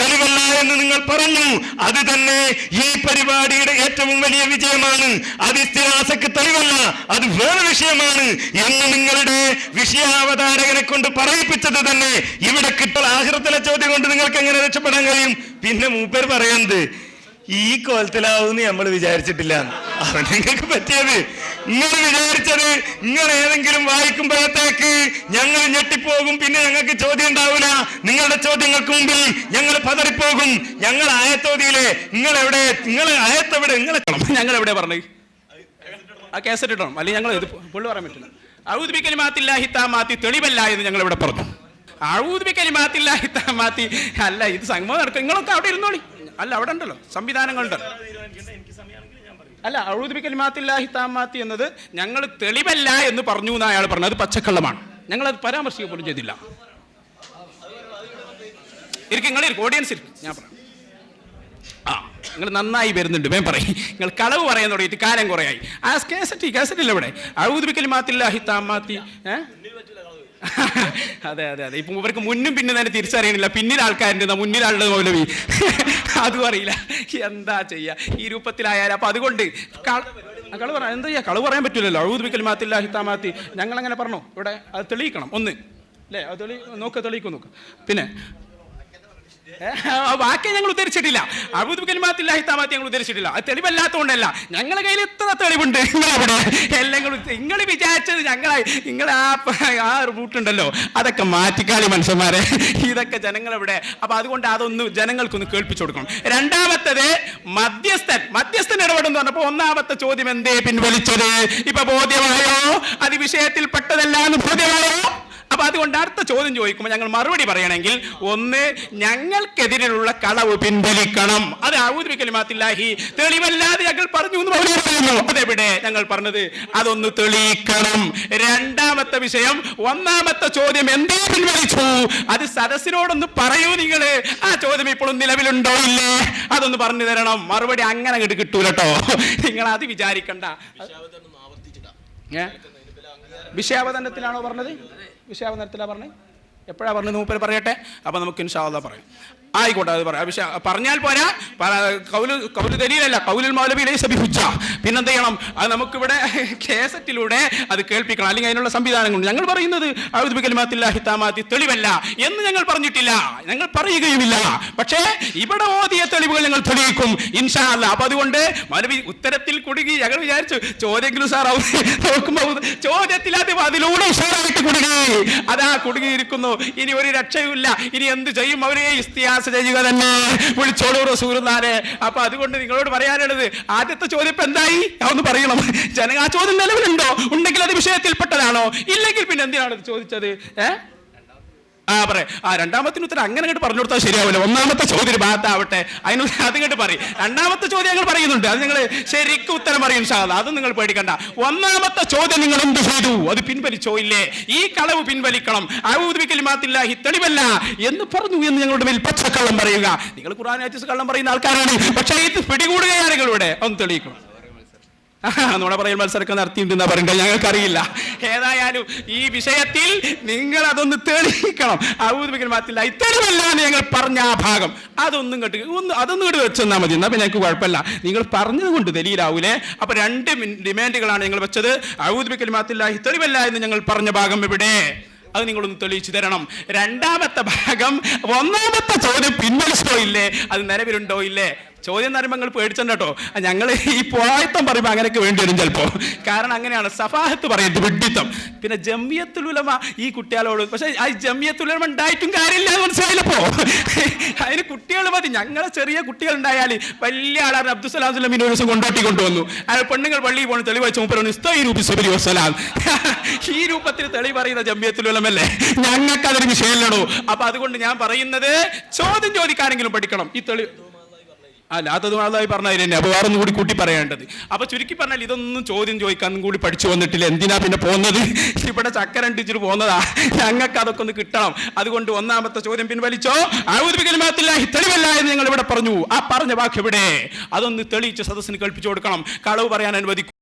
തെളിവല്ല എന്ന് നിങ്ങൾ പറഞ്ഞു. അത് തന്നെ ഈ പരിപാടിയുടെ ഏറ്റവും വലിയ വിജയമാണ്. അത് ഇസ്തിഹാസക്ക് തെളിവല്ല അത് വേറെ വിഷയമാണ് എന്ന് നിങ്ങളുടെ വിഷയാവതാരകനെ കൊണ്ട് പറയിപ്പിച്ചത് തന്നെ. ഇവിടെ കിട്ടുള്ള ആഹൃത്തിലെ ചോദ്യം കൊണ്ട് നിങ്ങൾക്ക് എങ്ങനെ രക്ഷപ്പെടാൻ കഴിയും? പിന്നെ മൂപ്പർ പറയുന്നത് ഈ കോലത്തിലാവും നമ്മൾ വിചാരിച്ചിട്ടില്ല. അവൻ നിങ്ങൾക്ക് പറ്റിയത് നിങ്ങൾ വിചാരിച്ചത് നിങ്ങൾ ഏതെങ്കിലും വായിക്കുമ്പോഴത്തേക്ക് ഞങ്ങൾ ഞെട്ടിപ്പോകും പിന്നെ ഞങ്ങൾക്ക് ചോദ്യം ഉണ്ടാവില്ല നിങ്ങളുടെ ചോദ്യങ്ങൾക്ക് മുമ്പിൽ ഞങ്ങൾ പതറിപ്പോകും. ഞങ്ങൾ ആയത്തോതിയിലെ നിങ്ങൾ എവിടെ നിങ്ങൾ ആയത്തെവിടെ നിങ്ങളെ ഞങ്ങൾ എവിടെ പറഞ്ഞു? ആ കേസറ്റ് ഇടണം. അല്ലെങ്കിൽ ഞങ്ങൾ പുള്ളി പറയാൻ പറ്റില്ല. ഔദ്യമിക്കൽ മാത്തില്ല ഹിത്താ താമാത്തി തെളിവല്ല എന്ന് ഞങ്ങൾ ഇവിടെ പറഞ്ഞു. ഔദ്യമിക്കൽ മാത്തില്ല ഹിത്താ താമാത്തി അല്ല ഇത് സംഭവം നടക്കും. നിങ്ങളൊക്കെ അവിടെ ഇരുന്നോളി. അല്ല അവിടെ ഉണ്ടല്ലോ. സംവിധാനങ്ങളുണ്ടല്ലോ അല്ല ഔദ്ബി കലിമാത്തില്ലാഹി താമാത്തി എന്നത് ഞങ്ങൾ തെളിവല്ല എന്ന് പറഞ്ഞു എന്ന് അയാൾ പറഞ്ഞത്. അത് പച്ചക്കള്ളമാണ്. ഞങ്ങൾ അത് പരാമർശിക്കുക പോലും ചെയ്തില്ല ഇരിക്കും നിങ്ങൾ ഓഡിയൻസ് ഇരിക്കും. ഞാൻ പറഞ്ഞു ആ നിങ്ങൾ നന്നായി വരുന്നുണ്ട്. വേം പറയും. നിങ്ങൾ കളവ് പറയാൻ തുടങ്ങിയിട്ട് കാലം കുറയായി. ആ കേസറ്റ് ഇല്ല ഇവിടെ. മാത്തില്ലാഹി താമാത്തി അതെ അതെ അതെ. ഇപ്പൊ ഇവർക്ക് മുന്നും പിന്നെ തന്നെ തിരിച്ചറിയണില്ല. പിന്നിൽ ആൾക്കാരുണ്ട്. മുന്നിലാളുടെ മൗലവി. അതും അറിയില്ല. എന്താ ചെയ്യുക ഈ രൂപത്തിലായാലും അപ്പൊ അതുകൊണ്ട് കളു പറയാം എന്താ ചെയ്യാ? കളു പറയാൻ പറ്റില്ലല്ലോ ഔദ്ബിക്കൽ മാത്തില്ല താമാത്തി. ഞങ്ങൾ അങ്ങനെ പറഞ്ഞു? ഇവിടെ അത് തെളിയിക്കണം. ഒന്ന്. അല്ലേ? അത് തെളി നോക്ക് തെളിയിക്കും നോക്ക്. പിന്നെ വാക്യം ഞങ്ങൾ ഉദ്ധരിച്ചിട്ടില്ല. അബുദ്ബിക്കൽമാത്തില്ലാഹി താമാത്തി ഞങ്ങൾ ഉദ്ധരിച്ചിട്ടില്ല. അത് തെളിവല്ലാത്തതുകൊണ്ടല്ല ഞങ്ങളെ കയ്യിൽ എത്ര തെളിവുണ്ട്? നിങ്ങളവിടെ എല്ലാം നിങ്ങൾ വിചാരിച്ചത് ഞങ്ങളെ നിങ്ങൾ ആ ആ റൂട്ടുണ്ടല്ലോ. അതൊക്കെ മാറ്റിക്കാളി മനുഷ്യന്മാരെ. ഇതൊക്കെ ജനങ്ങളെവിടെ. അപ്പൊ അതുകൊണ്ട് അതൊന്ന് ജനങ്ങൾക്കൊന്ന് കേൾപ്പിച്ചു കൊടുക്കണം. രണ്ടാമത്തത് മധ്യസ്ഥൻ. മധ്യസ്ഥൻ ഇടപെടുന്നു പറഞ്ഞപ്പോ ഒന്നാമത്തെ ചോദ്യം എന്തേ? പിൻവലിച്ചത്. ഇപ്പൊ ബോധ്യമായോ? അത് വിഷയത്തിൽ പെട്ടതല്ല എന്ന് ബോധ്യമായോ? അപ്പൊ അതുകൊണ്ട് അടുത്ത ചോദ്യം ചോദിക്കുമ്പോൾ ഞങ്ങൾ മറുപടി പറയണമെങ്കിൽ ഒന്ന് ഞങ്ങൾക്കെതിരെയുള്ള കളവ് പിൻവലിക്കണം. അത് ഔദ്യോഗിക്കലുമാത്തില്ലാഹി തെളിവല്ലാതെ ഞങ്ങൾ പറഞ്ഞു എന്ന് മറുപടി പറയുന്നു. അതെവിടെ ഞങ്ങൾ പറഞ്ഞത്? അതൊന്ന് തെളിയിക്കണം. രണ്ടാമത്തെ വിഷയം ഒന്നാമത്തെ ചോദ്യം എന്തേ പിൻവലിച്ചു. അത് സദസ്സിനോടൊന്ന് പറയൂ നിങ്ങൾ ആ ചോദ്യം ഇപ്പോഴും നിലവിലുണ്ടോ ഇല്ലേ? അതൊന്ന് പറഞ്ഞു തരണം. മറുപടി അങ്ങനെ അങ്ങോട്ട് കിട്ടൂലട്ടോ. നിങ്ങൾ അത് വിചാരിക്കണ്ട ഏ? വിഷയാവതരണത്തിലാണോ പറഞ്ഞത്? വിഷയാവതരണത്തിലാണ് പറഞ്ഞത്? എപ്പോഴാണ് പറഞ്ഞത്? മൂപ്പര് പറയട്ടെ. അപ്പോൾ നമുക്ക് ഇൻഷാല്ല പറയാം. ആയിക്കോട്ടെ അത് പറയാം. പക്ഷെ പറഞ്ഞാൽ പോരാ. കൗൽ കൗൽ ദലീലല്ല കൗലുൽ മൗലവിയിലെ സബിഹുജ പിന്നെന്ത് ചെയ്യണം? അത് നമുക്കിവിടെ കേസറ്റിലൂടെ അത് കേൾപ്പിക്കണം. അല്ലെങ്കിൽ അതിനുള്ള സംവിധാനങ്ങളുണ്ട്. ഞങ്ങൾ പറയുന്നത് ഔദ്യോഗികമാത്തില്ലാഹി താമാത്തി തെളിവല്ല എന്ന് ഞങ്ങൾ പറഞ്ഞിട്ടില്ല. ഞങ്ങൾ പറയുകയുമില്ല. പക്ഷേ ഇവിടെ ഓതിയ തെളിവുകൾ ഞങ്ങൾ തെളിയിക്കും. ഇൻഷാ അല്ല അപ്പൊ അതുകൊണ്ട് മൗലവി ഉത്തരത്തിൽ കുടുങ്ങി ഞങ്ങൾ വിചാരിച്ചു ചോദ്യമെങ്കിലും സാർ നോക്കുമ്പോൾ ചോദ്യത്തിൽ അത് അതിലൂടെ ഉഷാറായിട്ട് കുടുങ്ങി. അതാ കുടുങ്ങിയിരിക്കുന്നു. ഇനി ഒരു രക്ഷയുമില്ല. ഇനി എന്ത് ചെയ്യും? അവരെ ഇസ്തിയാസ ചെയ്യുക തന്നെ. വിളിച്ചോളൂ റസൂറുന്നാരെ അപ്പൊ അതുകൊണ്ട് നിങ്ങളോട് പറയാനുള്ളത് ആദ്യത്തെ ചോദ്യം ഇപ്പൊ എന്തായി? ഒന്ന് പറയണം. ജനങ്ങൾ ആ ചോദ്യം നിലവിലുണ്ടോ? ഉണ്ടെങ്കിൽ അത് വിഷയത്തിൽപ്പെട്ടതാണോ? ഇല്ലെങ്കിൽ പിന്നെ എന്തിനാണ് ചോദിച്ചത്? ഏഹ് ആ പറയാം. ആ രണ്ടാമത്തിന് ഉത്തരം അങ്ങനെ അങ്ങോട്ട് പറഞ്ഞു കൊടുത്താൽ ശരിയാവില്ല ഒന്നാമത്തെ ചോദ്യം ഭാഗത്താവട്ടെ. അതിന് അത് ഇങ്ങോട്ട് പറയും. രണ്ടാമത്തെ ചോദ്യം ഞങ്ങൾ പറയുന്നുണ്ട്. അത് നിങ്ങൾ ശരിക്കും ഉത്തരം പറയും ഷാദ അത് നിങ്ങൾ പേടിക്കണ്ട. ഒന്നാമത്തെ ചോദ്യം നിങ്ങൾ എന്ത് ചെയ്തു? അത് പിൻവലിച്ചോ ഇല്ലേ? ഈ കളവ് പിൻവലിക്കണം. ഔദ്യോഗികലിമാത്തില്ല തെളിവല്ല. എന്ന് പറഞ്ഞു എന്ന് ഞങ്ങളുടെ മേൽ പച്ചക്കള്ളം പറയുക. നിങ്ങൾ ഖുറാൻ ആറ്റിസ് കള്ളം പറയുന്ന ആൾക്കാരാണ്. പക്ഷേ ഇത് പിടികൂടുകയാണ് നിങ്ങളിവിടെ ഒന്ന് തെളിയിക്കണം നുണ പറയൽ മത്സരമൊക്കെ നടത്തിയിട്ടുണ്ടെന്നാ പറയണ്ട ഞങ്ങൾക്കറിയില്ല. ഏതായാലും ഈ വിഷയത്തിൽ നിങ്ങൾ അതൊന്ന് തെളിയിക്കണം. ഔദ്യോഗിക മാത്തില്ല ഇത്തരമല്ല ഞങ്ങൾ പറഞ്ഞ ആ ഭാഗം. അതൊന്നും കേട്ട് ഒന്ന് അതൊന്നും കൂടി വെച്ചെന്നാൽ മതി. എന്നാൽ പിന്നെ ഞങ്ങൾക്ക് കുഴപ്പമില്ല. നിങ്ങൾ പറഞ്ഞത് കൊണ്ട് ദലീലാവൂലേ അപ്പൊ രണ്ട് ഡിമാൻഡുകളാണ് ഞങ്ങൾ വെച്ചത്. ഔദ്യോഗിക മാത്തില്ല തെളിവല്ല എന്ന് ഞങ്ങൾ പറഞ്ഞ ഭാഗം ഇവിടെ അത് നിങ്ങളൊന്ന് തെളിയിച്ചു തരണം. രണ്ടാമത്തെ ഭാഗം ഒന്നാമത്തെ ചോദ്യം പിൻവലിച്ചോ ഇല്ലേ? അത് നിലവിലുണ്ടോ ഇല്ലേ? ചോദ്യം എന്ന് നിങ്ങൾ പേടിച്ചണ്ട ഞങ്ങൾ ഈ പോയത്തം പറയുമ്പോൾ അങ്ങനെയൊക്കെ വേണ്ടി വരും ചിലപ്പോൾ കാരണം അങ്ങനെയാണ് സഫാഹത്ത് പറയുന്നത് വിഡിത്തം പിന്നെ ജമിയത്തുലുലമ ഈ കുട്ടികളോട് പക്ഷേ ആ ജമിയത്തുലമ ഉണ്ടായിട്ടും കാര്യമില്ല എന്ന് മനസ്സിലായില്ലപ്പോ അതിന് കുട്ടികൾ മതി. ഞങ്ങളെ ചെറിയ കുട്ടികൾ ഉണ്ടായാൽ വലിയ ആളാണ് അബ്ദുസലാം സുലമിന് ഒരു ദിവസം കൊണ്ടോട്ടി കൊണ്ടുവന്നു. അയാൾ പെണ്ണുങ്ങൾ പള്ളിയിൽ പോകണം തെളിവ് വെച്ച് മുപ്പത് നിസ്തൈ രൂപി സുബരി വസ്സലാം. ഈ രൂപത്തിൽ തെളിവ് പറയുന്ന ജമ്മിയത്തുലമല്ലേ ഞങ്ങൾക്ക് അതൊരു വിഷയമില്ലടോ. അപ്പൊ അതുകൊണ്ട് ഞാൻ പറയുന്നത് ചോദ്യം ചോദിക്കാനെങ്കിലും പഠിക്കണം. ഈ തെളിവ് അല്ല ആളായി പറഞ്ഞാൽ തന്നെ അപ്പൊ വേറെ കൂടി കൂട്ടി പറയേണ്ടത്. അപ്പൊ ചുരുക്കി പറഞ്ഞാൽ ഇതൊന്നും ചോദ്യം ചോദിക്കാൻ കൂടി പഠിച്ചു വന്നിട്ടില്ല. എന്തിനാ പിന്നെ പോകുന്നത്? ഇവിടെ ചക്കര ടീച്ചർ പോകുന്നതാ. ഞങ്ങൾക്ക് അതൊക്കെ ഒന്ന് കിട്ടണം. അതുകൊണ്ട് ഒന്നാമത്തെ ചോദ്യം പിൻവലിച്ചോ? ഔദ്യോഗികമാത്തില്ല തെളിവല്ല എന്ന് ഞങ്ങൾ ഇവിടെ പറഞ്ഞു. ആ പറഞ്ഞ വാക്ക് ഇവിടെ അതൊന്ന് തെളിയിച്ച് സദസ്സിന് കൽപ്പിച്ചു കൊടുക്കണം. കളവ് പറയാൻ അനുവദിക്കും.